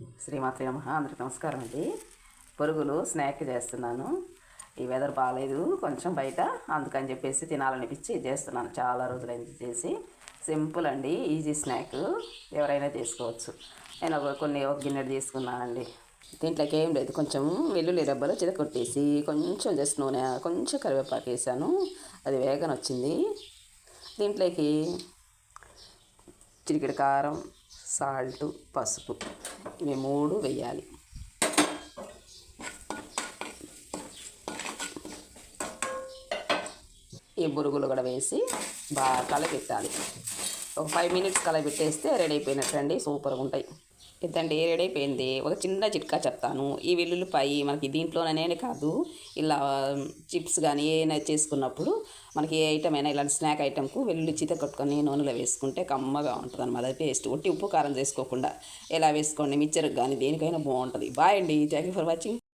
శ్రీమాత్రి నమ. అందరికి నమస్కారం అండి. పొరుగులు స్నాక్ చేస్తున్నాను. ఈ వెదర్ బాగాలేదు కొంచెం బయట అందుకని చెప్పేసి తినాలనిపించి చేస్తున్నాను. చాలా రోజులైంది చేసి. సింపుల్ అండి ఈజీ స్నాక్ ఎవరైనా చేసుకోవచ్చు. నేను ఒక కొన్ని ఒక గిన్నెడు తీసుకున్నానండి దీంట్లోకి ఏం లేదు కొంచెం వెల్లుల్లి రబ్బలు చితకొట్టేసి కొంచెం జస్ట్ నూనె కొంచెం కరివేపాకు వేసాను. అది వేగన వచ్చింది దీంట్లోకి చిటికెడు కారం సాల్ట్ పసుపు. ఇవి మూడు వేయాలి. ఈ బురుగులు కూడా వేసి బాగా కలిపెట్టాలి. ఒక ఫైవ్ మినిట్స్ కలపెట్టేస్తే రెడీ అయిపోయినట్టండి సూపర్గా ఉంటాయి ఇదండి రెడీ అయిపోయింది? ఒక చిన్న చిట్కా చెప్తాను. ఈ వెల్లుల్లిపాయి మనకి దీంట్లోనే కాదు ఇలా చిప్స్ కానీ ఏమైనా చేసుకున్నప్పుడు మనకి ఏ ఐటమ్ అయినా ఇలాంటి స్నాక్ ఐటమ్కు వెల్లుల్లి చీత కట్టుకొని నూనెలో వేసుకుంటే కమ్మగా ఉంటుంది అనమాట పేస్ట్ ఒట్టి ఉప్పు కారం చేసుకోకుండా ఎలా వేసుకోండి మిక్చర్కి కానీ దేనికైనా బాగుంటుంది. బాయ్ అండి. Thank you for watching